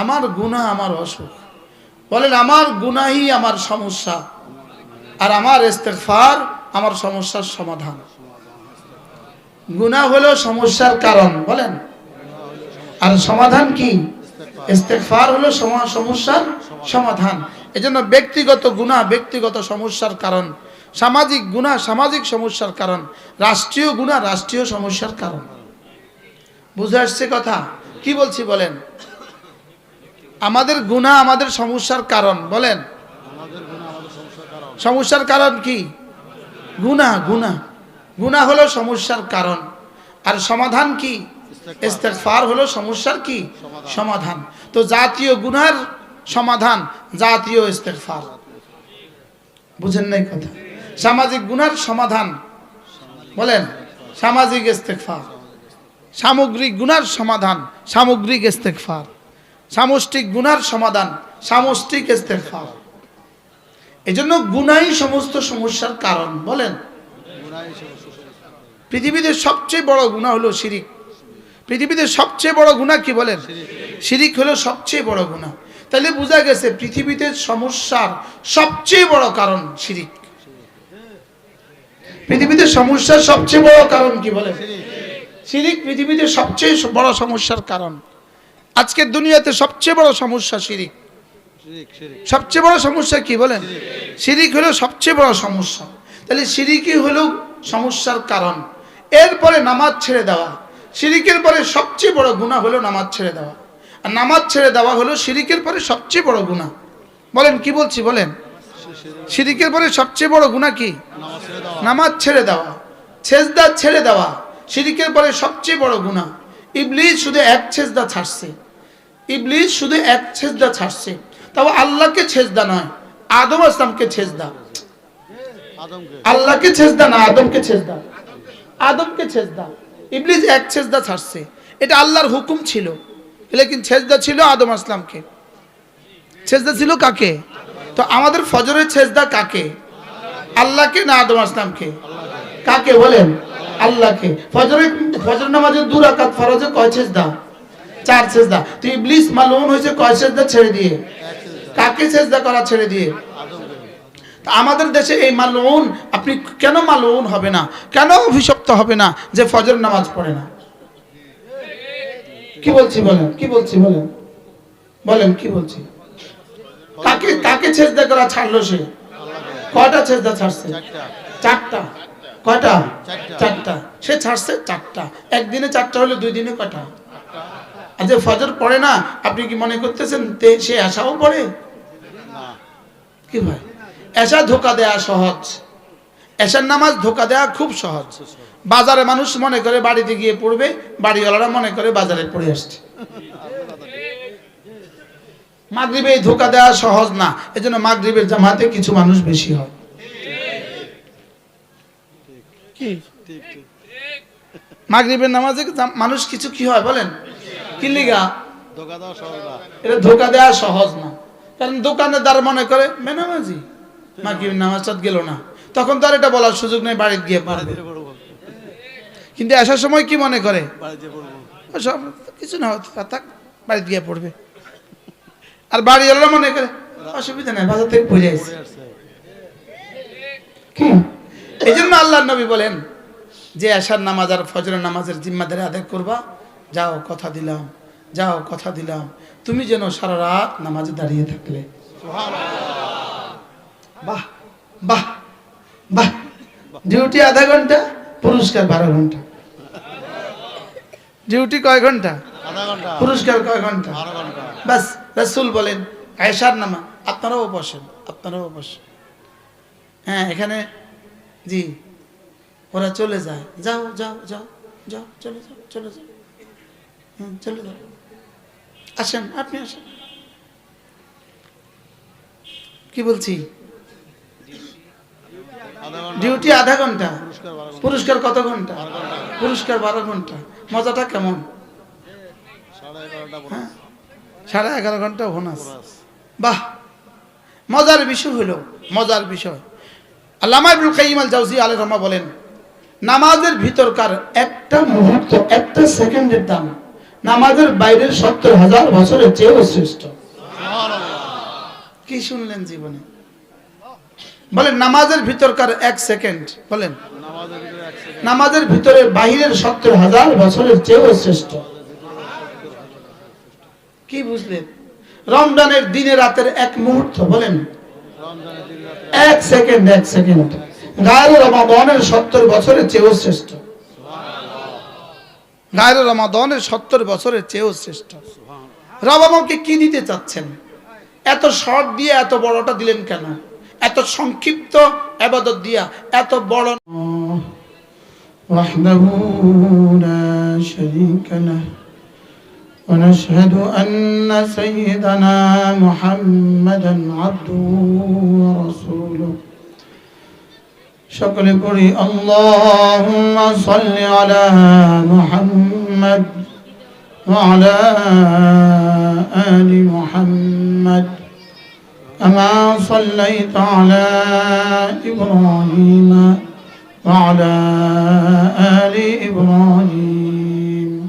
আমার গুনাহ আমার অসুখ। বলেন, আমার গুনাহই আমার সমস্যা আর আমার ইস্তেগফার আমার সমস্যার সমাধান। গুনাহ হলো সমস্যার কারণ, বলেন। আর সমাধান কি? ইস্তেগফার হলো সমা- সমস্যার সমাধান। এজন্য ব্যক্তিগত গুনাহ ব্যক্তিগত সমস্যার কারণ, সামাজিক গুনাহ সামাজিক সমস্যার কারণ, রাষ্ট্রীয় গুনাহ রাষ্ট্রীয় সমস্যার কারণ। বুঝে আসছে কথা? কি বলছি বলেন? আমাদের গুনাহ আমাদের সমস্যার কারণ বলেন। সমস্যার কারণ। কি? গুনাহ গুণা গুনাহ হলো সমস্যার কারণ। আর সমাধান কি? ইস্তেগফার। হলো সমস্যার কি? সমাধান। তো জাতীয় গুনার সমাধান জাতীয় ইস্তেগফার। বুঝেন নাই কথা? সামাজিক গুনার সমাধান বলেন সামাজিক ইস্তেগফার। সামগ্রিক গুনার সমাধান সামগ্রিক ইস্তেগফার। সামষ্টিক গুনার সমাধান, সামষ্টিক ইস্তেগফার। এজন্য গুনাই সমস্ত সমস্যার কারণ, বলেন। পৃথিবীতে সবচেয়ে বড় গুণা হলো শিরিক। পৃথিবীতে সবচেয়ে বড় গুণা কি বলেন? শিরিক হলো সবচেয়ে বড় গুণা। তাহলে বোঝা গেছে পৃথিবীতে সমস্যার সবচেয়ে বড় কারণ শিরিক। পৃথিবীতে সমস্যার সবচেয়ে বড় কারণ কি বলেন? শিরিক পৃথিবীতে সবচেয়ে বড় সমস্যার কারণ। আজকের দুনিয়াতে সবচেয়ে বড় সমস্যা শিরিক। সবচেয়ে বড় সমস্যা কি বলেন? শিরিক হলো সবচেয়ে বড় সমস্যা। তাহলে শিরিকই হলো সমস্যার কারণ। এরপরে নামাজ ছেড়ে দেওয়া। শিরিকের পরে সবচেয়ে বড় গুণা হলো নামাজ ছেড়ে দেওয়া। আর নামাজ ছেড়ে দেওয়া হলো শিরিকের পরে সবচেয়ে বড় গুণা বলেন, কি বলছি বলেন? শিরিকের পরে সবচেয়ে বড় গুণা কি? নামাজ ছেড়ে দেওয়া। ছেজদা ছেড়ে দেওয়া। শিরিকের পরে সবচেয়ে বড় গুণা ইবলিস শুধু এক ছেজদা ছাড়ছে। ইবলিস শুধু এক ছেজদা ছাড়ছে। তাও আল্লাহকে ছেজদা নয় আদম আসলামকে ছেজদা আল্লাহকে ছেজদা না আদমকে ছেজদা আদমকে ছেজদা ইবলিস এক ছেজদা ছাড়ছে। এটা আল্লাহর হুকুম ছিল। লেকিন ছেজদা ছিল আদম আসলামকে ছেজদা ছিল কাকে? তো আমাদের ফজরের ছেজদা কাকে? আল্লাহকে না আদম আসলামকে কাকে বলেন? আল্লাহকে। ফজরে ফজর নামাজের দু রাকাত ফরজে কয় ছেজদা চার ছেজদা তো ইবলিস মালুম হয়েছে কয় ছেজদা ছেড়ে দিয়ে? কাকে ছেজদা করা ছেড়ে দিয়ে? আমাদের দেশে এই মালউন আপনি কেন মালউন হবে না? কেন অভিশপ্ত হবে না যে ফজর নামাজ পড়ে না? কি বলছি বলেন, কি বলছি বলেন? বলেন, কি বলছি? কাকে কাকে ছেজদা করা ছাড়লো সে? কয়টা ছেজদা ছাড়ছে? চারটা। কয়টা? চারটা। সে ছাড়ছে চারটা। একদিনে চারটা হলে দুই দিনে কয়টা? আর যে ফজর পড়ে না আপনি কি মনে করতেছেন সে আশাও পড়ে? কি ভাই? এসা ধোকা দেয়া সহজ। এসার নামাজ ধোকা দেয়া খুব সহজ। বাজারে মানুষ মনে করে বাড়িতে গিয়ে পড়বে বাড়িওয়ালারা মনে করে বাজারে পড়ে আসছে। মাগরিবে এই ধোকা দেওয়া সহজ না। এজন্য মাগরিবের জামাতে কিছু মানুষ বেশি হয়। কি? মাগরিবের নামাজে মানুষ কিছু কি হয় বলেন? কি লিগা? এটা ধোকা দেওয়া সহজ না। কারণ দোকানদার মনে করে মেনামাজি। মাগরিবের নামাজ গেল না। তখন তো আর এটা বলার সুযোগ নেই বাড়িতে গিয়ে পড়বে। কিন্তু আসার সময় কি মনে করে? সব কিছু না থাক বাড়িতে গিয়ে পড়বে। আর বাড়িওয়ালা মনে করে অসুবিধা নেই বাজার থেকে পড়ে আসছে। কি এই জন্য আল্লাহ নবী বলেন যে আশার নামাজ আর ফজরের নামাজের জিম্মাদারি আদায় করবা যাও কথা দিলাম যাও কথা দিলাম। তুমি যেন সারা রাত নামাজে দাঁড়িয়ে থাকলে। বাহ বাহ বাহ। ডিউটি আধা ঘণ্টা পুরস্কার বারো ঘণ্টা। ডিউটি কয় ঘণ্টা? পুরস্কার কয় ঘণ্টা? বাস রসুল বলেন আয়সার নামা আপনারাও বসেন আপনারাও বসেন। হ্যাঁ এখানে জি। ওরা চলে যায়। যাও যাও যাও যাও, চলে যাও চলে যাও। হুম, চলে যাও। আসেন, আপনি আসেন। কি বলছি? ডিউটি আধা ঘণ্টা। পুরস্কার কত ঘণ্টা? পুরস্কার বারো ঘণ্টা। মজাটা কেমন? হ্যাঁ? সাড়ে এগারো ঘণ্টা বাহ! মজার বিষয় হলো, মজার বিষয়। আল্লামা ইবনুল কাইয়িম আল জাওজি আলাইহিস রহমা বলেন, নামাজের ভিতরকার একটা মুহূর্ত, একটা সেকেন্ডের দাম নামাজের বাইরের সত্তর হাজার বছরের চেয়েও শ্রেষ্ঠ। কি শুনলেন জীবনে? বলেন, নামাজের ভিতরকার এক সেকেন্ড, বলেন। নামাজের ভিতরে বাহিরের সত্তর হাজার বছরের চেয়েও শ্রেষ্ঠ। কি বুঝলেন? রমজানের দিনে রাতের এক মুহূর্ত, বলেন। এক সেকেন্ড এক সেকেন্ড গায়ের রমাদনের সত্তর বছরের চেয়েও শ্রেষ্ঠ গায়ের রমাদনের সত্তর বছরের চেয়েও শ্রেষ্ঠ রব আমাকে কি দিতে চাচ্ছেন এত শর্ট দিয়ে এত বড়টা দিলেন কেন এত সংক্ষিপ্ত আবাদত দিয়া এত বড় وحده لا شريك له ونشهد أن سيدنا محمدا عبده ورسوله. شكر كري اللهم صل على محمد وعلى آل محمد. كما صليت على إبراهيم وعلى آل إبراهيم.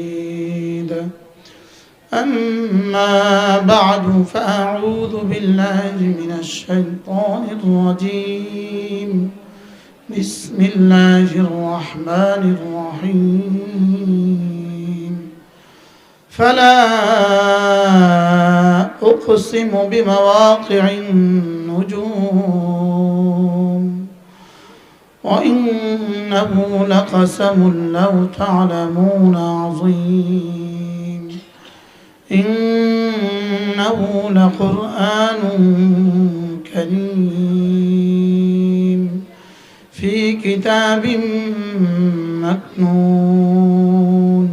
أما بعد فأعوذ بالله من الشيطان الرجيم. بسم الله الرحمن الرحيم. فلا أقسم بمواقع النجوم. وإنه لقسم لو تعلمون عظيم. إنه لقرآن كريم في كتاب مكنون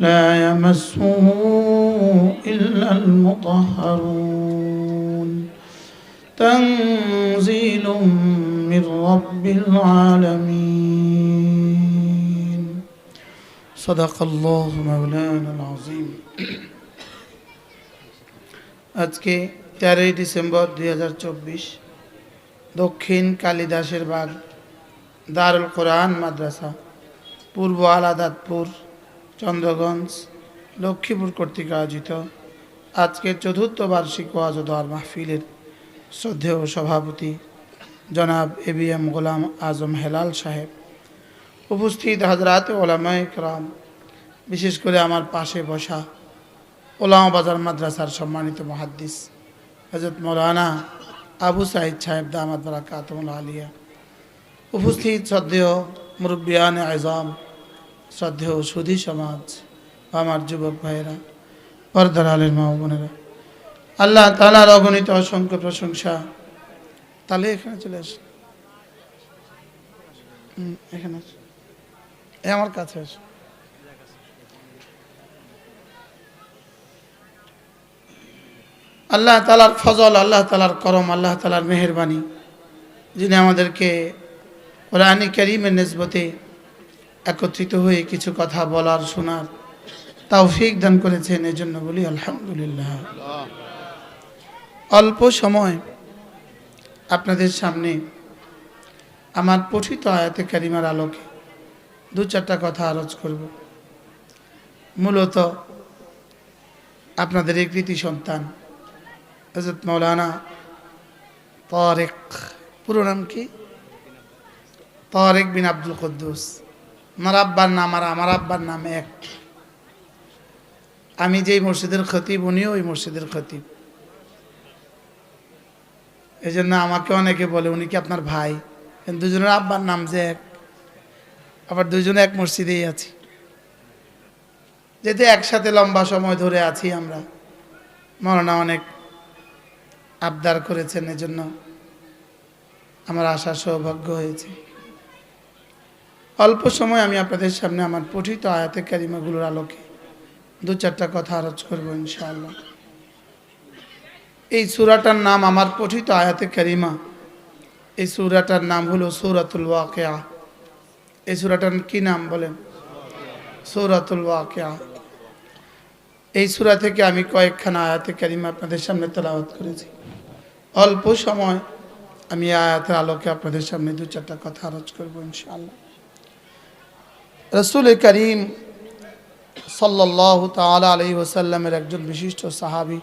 لا يمسه إلا المطهرون تنزيل من رب العالمين. صدق الله مولانا العظيم. আজকে তেরোই ডিসেম্বর দুই হাজার চব্বিশ, দক্ষিণ কালিদাসের বাগ, দারুল কোরআন মাদ্রাসা, পূর্ব আলাদাতপুর, চন্দ্রগঞ্জ, লক্ষ্মীপুর কর্তৃক আয়োজিত আজকের চতুর্থ বার্ষিক ওয়াজদার মাহফিলের শ্রদ্ধেয় সভাপতি জনাব A B M Golam Azam Helal সাহেব। উপস্থিত হাজরাত ওলামায় রাম বিশেষ করে আমার পাশে বসা ওলামা বাজার মাদ্রাসার সম্মানিত মহাদ্দিস হজরত মৌলানা আবু সাহিদ সাহেব দামাদ বারাকাতমুল আলিয়া। উপস্থিত শ্রদ্ধেয় মুরব্বিয়ান আজম শ্রদ্ধেয় সুধী সমাজ আমার যুবক ভাইয়েরা পর্দার আলের মা বোনেরা, আল্লাহ তালার অগণিত অসংখ্য প্রশংসা। তাহলে এখানে চলে আস। এখানে। এ আমার কাছে আস। আল্লাহ তালার ফজল, আল্লাহ তালার করম, আল্লাহ তালার মেহরবানি। যিনি আমাদেরকে কোরআনি করিমের নেসবতে একত্রিত হয়ে কিছু কথা বলার, শোনার তৌফিক দান করেছেন এই জন্য বলি আলহামদুলিল্লাহ। অল্প সময় আপনাদের সামনে আমার পঠিত আয়াতে কারিমার আলোকে দু চারটা কথা আলোচ করব। মূলত আপনাদের এই কৃতি সন্তান হজরত মৌলানা তরেক পুরো নাম কি? তরেক বিন আব্দুল কদ্দুস আমার আব্বার নাম আর আমার আব্বার নাম এক। আমি যেই মসজিদের খতিব, উনিও ওই মসজিদের খতিব। এই জন্য আমাকে অনেকে বলে, উনি কি আপনার ভাই? দুজনের আব্বার নাম যে এক। আবার দুজনে এক মসজিদেই আছি। যেতে একসাথে লম্বা সময় ধরে আছি আমরা মরনা অনেক আবদার করেছেন এজন্য আমার আসার সৌভাগ্য হয়েছে। অল্প সময় আমি আপনাদের সামনে আমার পঠিত আয়াতে কারিমাগুলোর আলোকে দু চারটা কথা আরজ করব ইনশাআল্লাহ। এই সুরাটার নাম আমার পঠিত আয়াতে কারিমা। এই সুরাটার নাম হলো সৌরাতুল ওয়াকেয়া। এই সুরাটার কি নাম বলেন? সৌরাতুল ওয়াকেয়া। এই সুরা থেকে আমি কয়েকখানা আয়াতে কারিমা আপনাদের সামনে তেলাওয়াত করেছি। অল্প সময় আমি আয়াতের আলোকে আপনাদের সামনে দু চারটা কথা আরজ করব ইনশাআল্লাহ। রসুল করিম সাল্লাহ তালা আলহি ওসাল্লামের একজন বিশিষ্ট সাহাবি,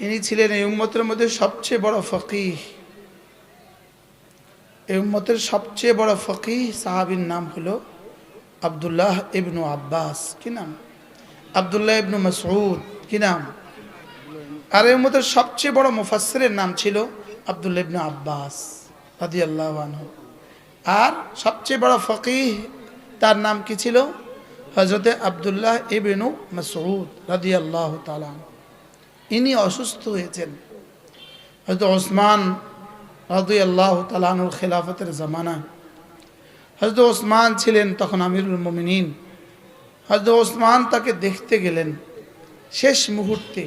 ইনি ছিলেন এই উম্মতের মধ্যে সবচেয়ে বড় ফকিহ। এই উম্মতের সবচেয়ে বড় ফকিহ সাহাবির নাম হলো আবদুল্লাহ ইবনু আব্বাস। কি নাম? আবদুল্লাহ ইবনু মাসউদ। কি নাম? আর এর মধ্যে সবচেয়ে বড় মুফাসসিরের নাম ছিল আবদুল্লাহ ইবনু আব্বাস রাদিয়াল্লাহু আনহু। আর সবচেয়ে বড় ফকিহ তার নাম কি ছিল? হজরতে আবদুল্লাহ ইবেনু মাসউদ রাদি আল্লাহ তালান ইনি অসুস্থ হয়েছেন। হয়তো ওসমান রাদি আল্লাহ তালানুর খেলাফতের জামানায়। হজরত ওসমান ছিলেন তখন আমিরুল মমিনিন। হজরত ওসমান তাকে দেখতে গেলেন। শেষ মুহূর্তে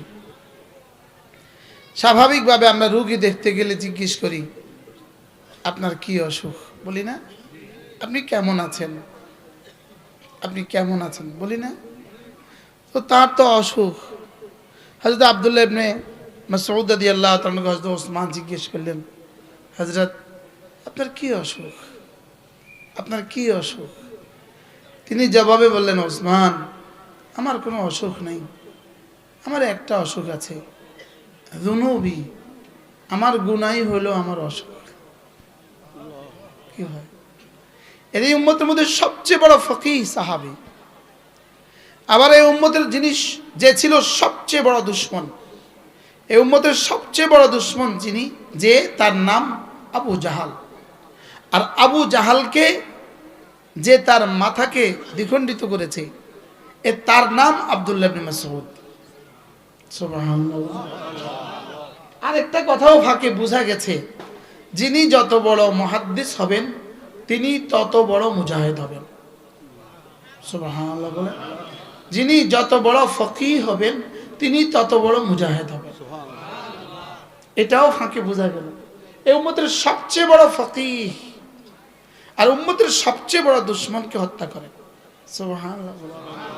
স্বাভাবিকভাবে আমরা রুগী দেখতে গেলে জিজ্ঞেস করি, আপনার কি অসুখ? বলি, না, আপনি কেমন আছেন? আপনি কেমন আছেন? বলি, না। তো তার তো অসুখ। হজরত আবদুল্লাহ ইবনে মাসউদ আদি আল্লাহ তাআলা হজরত ওসমান জিজ্ঞেস করলেন হজরত আপনার কি অসুখ? আপনার কি অসুখ? তিনি জবাবে বললেন, ওসমান, আমার কোনো অসুখ নেই। আমার একটা অসুখ আছে। জুনুবি আমার গুনাই হলো আমার অসুখ কি হয়? এর এই উম্মতের মধ্যে সবচেয়ে বড় ফকি সাহাবি। আবার এই উম্মতের জিনিস যে ছিল সবচেয়ে বড় দুশ্মন, এই উম্মতের সবচেয়ে বড় দুশ্মন যিনি, যে তার নাম আবু জাহাল। আর আবু জাহালকে যে তার মাথাকে দ্বিখণ্ডিত করেছে, এ তার নাম আবদুল্লাহ সুবহানাল্লাহ আরেকটা কথাও ফাঁকে বোঝা গেছে। যিনি যত বড় মহাদ্দিস হবেন, তিনি তত বড় মুজাহিদ হবেন। যিনি যত বড় ফকি হবেন, তিনি তত বড় মুজাহিদ হবেন। এটাও ফাঁকে বোঝা গেল। এই উম্মতের সবচেয়ে বড় ফকি আর উম্মতের সবচেয়ে বড় দুশ্মনকে হত্যা করেন। বলে।